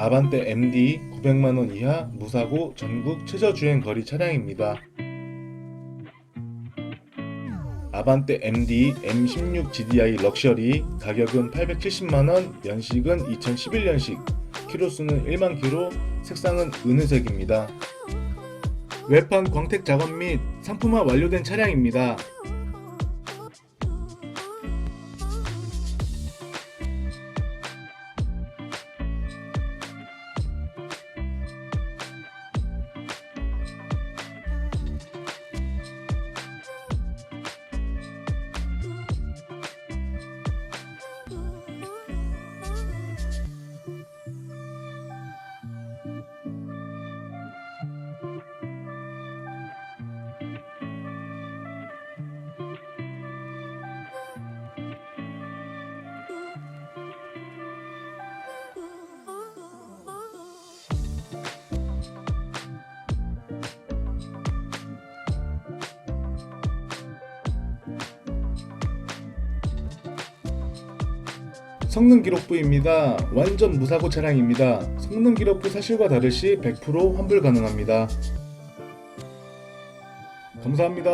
아반떼 MD 900만원 이하 무사고 전국 최저주행 거리 차량입니다. 아반떼 MD M16 GDI 럭셔리 가격은 870만원, 연식은 2011년식, 키로수는 1만 키로, 색상은 은회색입니다. 외판 광택 작업 및 상품화 완료된 차량입니다. 성능 기록부입니다. 완전 무사고 차량입니다. 성능 기록부 사실과 다르시 100% 환불 가능합니다. 감사합니다.